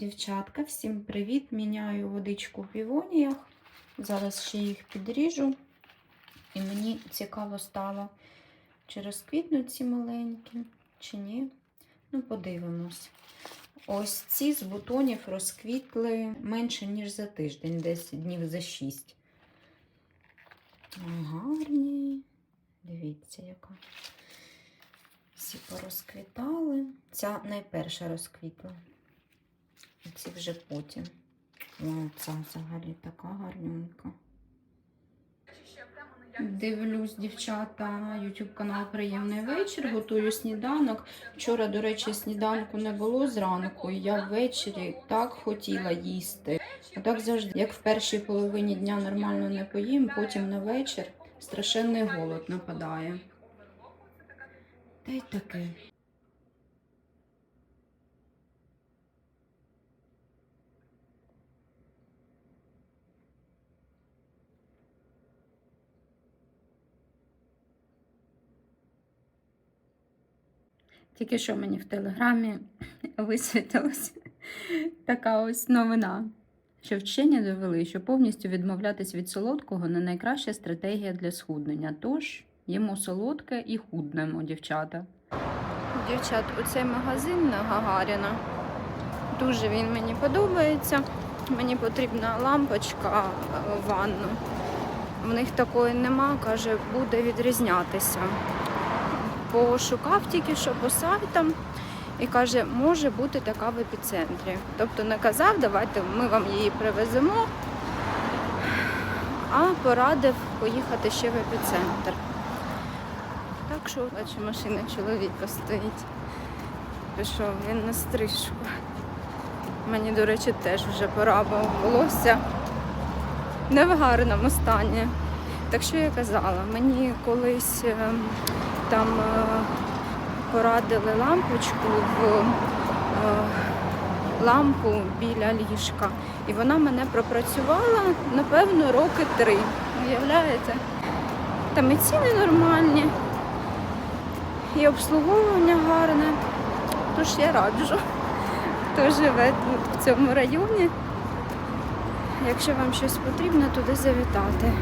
Дівчатка, всім привіт! Міняю водичку в півоніях. Зараз ще їх підріжу. І мені цікаво стало, чи розквітнуть ці маленькі, чи ні. Ну, подивимось. Ось ці з бутонів розквітли менше, ніж за тиждень, десь днів за 6. Гарні. Дивіться, яка. Всі порозквітали. Ця найперша розквітла. Ці вже потім. О, ця взагалі така гарненька. Дивлюсь, дівчата, YouTube канал Приємний вечір. Готую сніданок. Вчора, до речі, сніданку не було зранку. і Я ввечері так хотіла їсти. А так завжди, як в першій половині дня нормально не поїм, потім на вечір страшенний голод нападає. Та й таке. Тільки що мені в телеграмі висвітилась така ось новина, що вчені довели, що повністю відмовлятись від солодкого не найкраща стратегія для схуднення. Тож їмо солодке і худнемо, дівчата. Дівчат, оцей магазин на Гагаріна. Дуже він мені подобається. Мені потрібна лампочка в ванну. В них такої нема, каже, буде відрізнятися пошукав тільки що по сайтам і каже, може бути така в епіцентрі. Тобто не казав, давайте ми вам її привеземо, а порадив поїхати ще в епіцентр. Так що, бачу, машина чоловіка стоїть. Пішов він на стрижку. Мені, до речі, теж вже пора, волосся не в гарному стані. Так що я казала, мені колись ем, там е, порадили лампочку в е, лампу біля ліжка. І вона мене пропрацювала, напевно, роки три. Уявляєте? Там і ціни нормальні, і обслуговування гарне. Тож я раджу, хто живе в цьому районі. Якщо вам щось потрібно, туди завітати.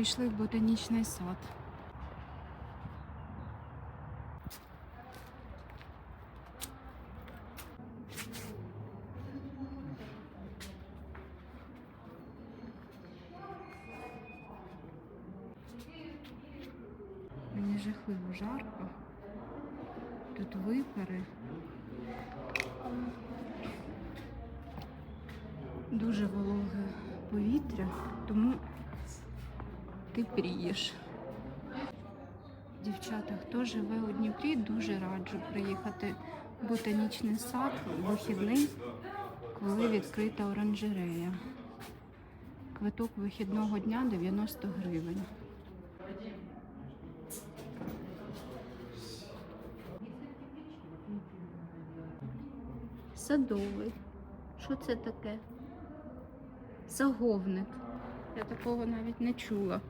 Прийшли в ботанічний сад. Мені жахливо жарко. Тут випари. Дуже вологе повітря, ти прієш. Дівчата, хто живе у Дніпрі, дуже раджу приїхати в ботанічний сад вихідний, коли відкрита оранжерея. Квиток вихідного дня 90 гривень. Садовий. Що це таке? Саговник. Я такого навіть не чула.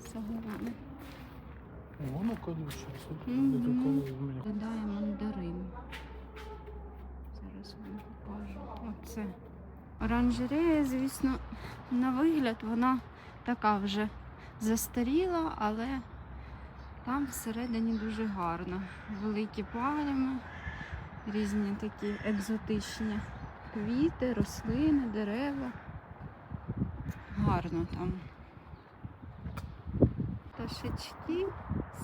Саговник. Воно колюче, мене. Виглядає мандарин. Зараз вам покажу. Оце. Оранжерея, звісно, на вигляд вона така вже застаріла, але там всередині дуже гарно. Великі пальми, різні такі екзотичні квіти, рослини, дерева. Гарно там. Пташечки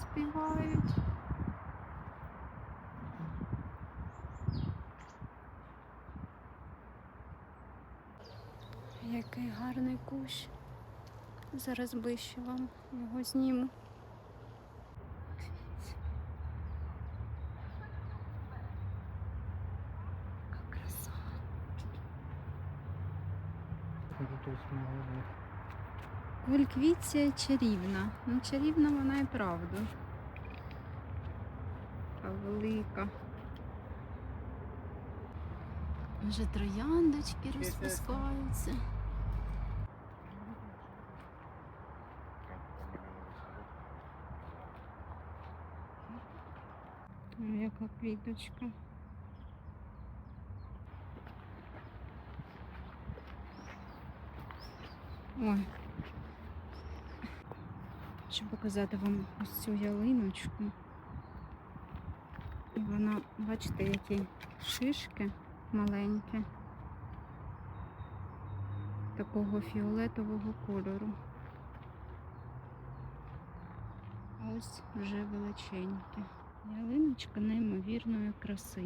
співають. Який гарний кущ. Зараз ближче вам його зніму. Яка Квільквіція чарівна. Ну, чарівна вона і правда. Така велика. Вже трояндочки розпускаються. О, яка квіточка. Ой. Щоб показати вам ось цю ялиночку. І Вона, бачите, які шишки маленькі. Такого фіолетового кольору. Ось вже величенькі. Ялиночка неймовірної краси.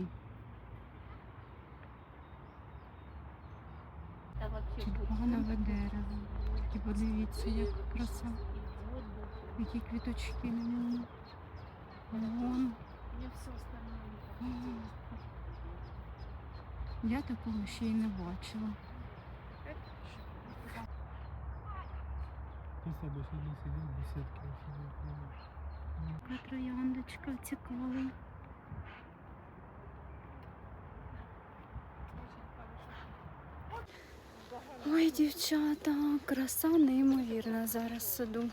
Тюльпанове дерево. Подивіться, як краса. Які квіточки на ньому. Вон. М. Я такого ще й не бачила. Яка трояндочка цікава. Ой, дівчата, краса неймовірна зараз в саду.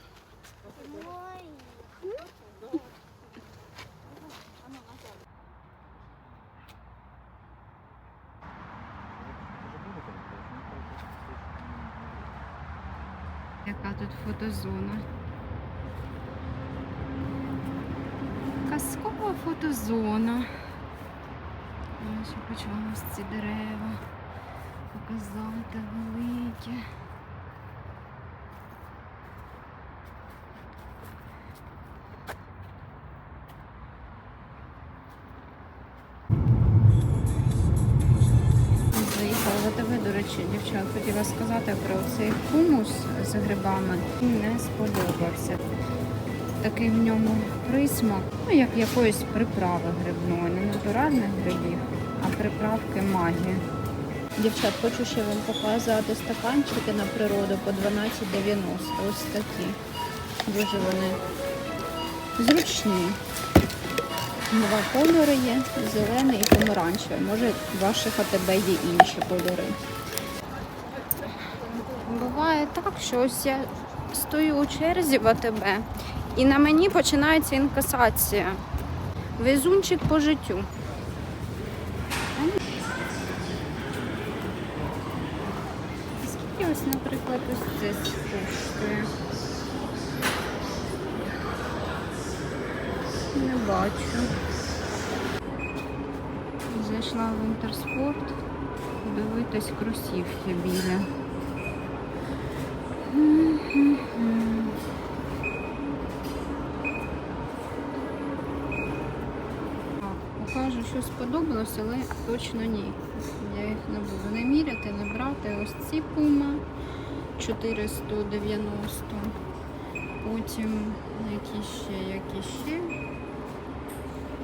Яка тут фотозона? Казкова фотозона. Я почала ось ці дерева показати великі. Речі, дівчат, хотіла сказати про цей хумус з грибами. Мені Не сподобався. Такий в ньому присмак, ну як якоїсь приправи грибної, не натуральних грибів, а приправки магії. Дівчат, хочу ще вам показати стаканчики на природу по 12,90. Ось такі. Дуже вони зручні. Два кольори є, зелений і помаранчевий. Може, ваших АТБ є інші кольори. Буває так, що ось я стою у черзі в АТБ, і на мені починається інкасація. Везунчик по життю. Скільки ось, наприклад, ось це коштує? Не бачу. Зайшла в інтерспорт дивитись кросівки біля. М-м-м. Так, Покажу, що сподобалось, але точно ні. Я їх не буду не міряти, не брати. Ось ці пума 490. Потім які ще, які ще.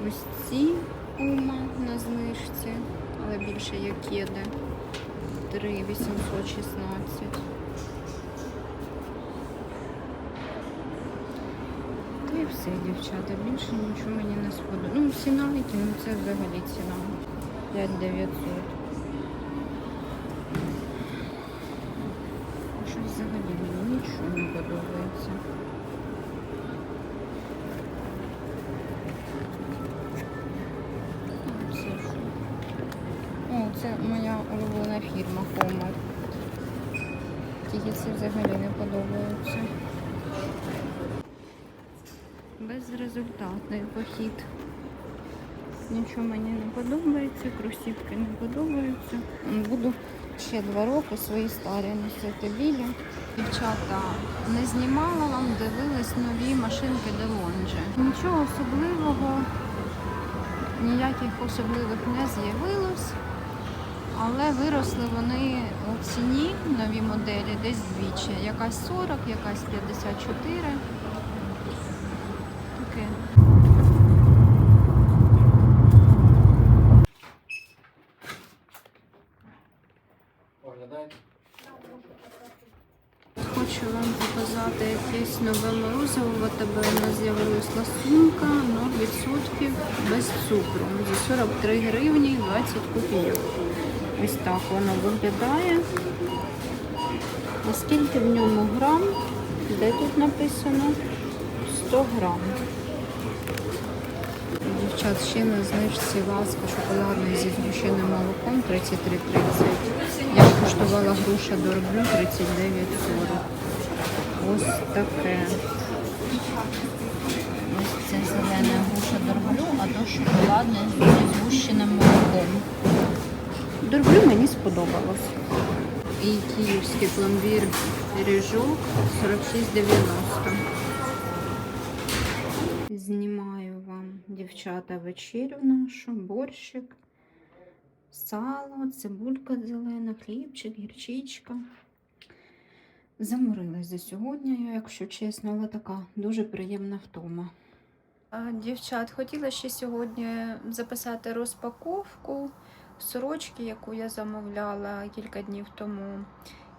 Ось ці пума на знижці, але більше як є кеди. 3,816. Та і все, дівчата, більше нічого мені не сподобалося. Ну, всі навіки, ну це взагалі ціна. 5900. Щось взагалі мені нічого не подобається. О, це моя улюблена фірма Homer. Тільки це взагалі не подобається. Безрезультатний похід. Нічого мені не подобається, кросівки не подобаються. Буду ще два роки свої старі носити білі. Дівчата не знімала вам, дивились нові машинки Делонджі. Нічого особливого, ніяких особливих не з'явилось. Але виросли вони у ціні нові моделі десь двічі. Якась 40, якась 54. Таке. Оглядаєте? Хочу вам показати дівчата, якесь нове морозиво. В АТБ у нас з'явилась ласунка 0% без цукру. За 43 гривні 20 копійок. Ось так воно виглядає. А скільки в ньому грам? Де тут написано? 100 грам. Дівчат, ще на знижці ласка шоколадний зі згущеним молоком 33,30. Я куштувала груша дороблю 39,40. Ось таке. Ось це груша дороблю, а то шоколадне зі згущеним молоком. Дороблю мені сподобалось. І київський пломбір пиріжок 46,90. Знімаю вам, дівчата, вечерю нашу, борщик, сало, цибулька зелена, хлібчик, гірчичка. Заморилась за сьогодні, якщо чесно, але така дуже приємна втома. Дівчат, хотіла ще сьогодні записати розпаковку сорочки, яку я замовляла кілька днів тому,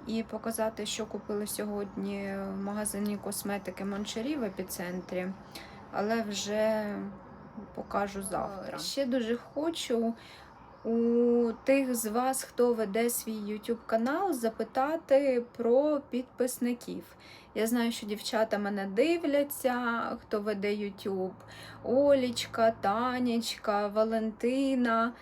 і показати, що купили сьогодні в магазині косметики Мончарі в епіцентрі але вже покажу завтра. Ще дуже хочу у тих з вас, хто веде свій YouTube канал, запитати про підписників. Я знаю, що дівчата мене дивляться, хто веде YouTube. Олічка, Танечка, Валентина.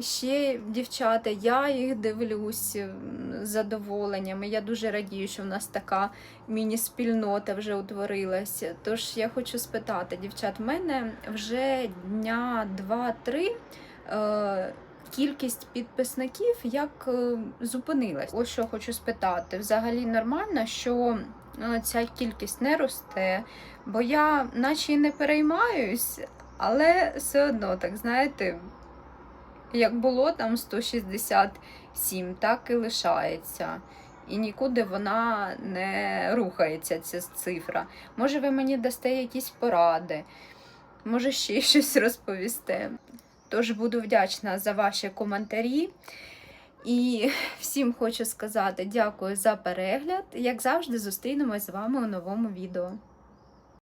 Ще дівчата, я їх дивлюсь з задоволенням. Я дуже радію, що в нас така міні-спільнота вже утворилася. Тож я хочу спитати, дівчат, в мене вже дня 2-3 е, кількість підписників як е, зупинилась. Ось що хочу спитати. Взагалі нормально, що е, ця кількість не росте, бо я наче не переймаюсь, але все одно, так знаєте, як було там 167, так і лишається. І нікуди вона не рухається, ця цифра. Може, ви мені дасте якісь поради, може ще щось розповісте. Тож буду вдячна за ваші коментарі. І всім хочу сказати дякую за перегляд. Як завжди, зустрінемось з вами у новому відео.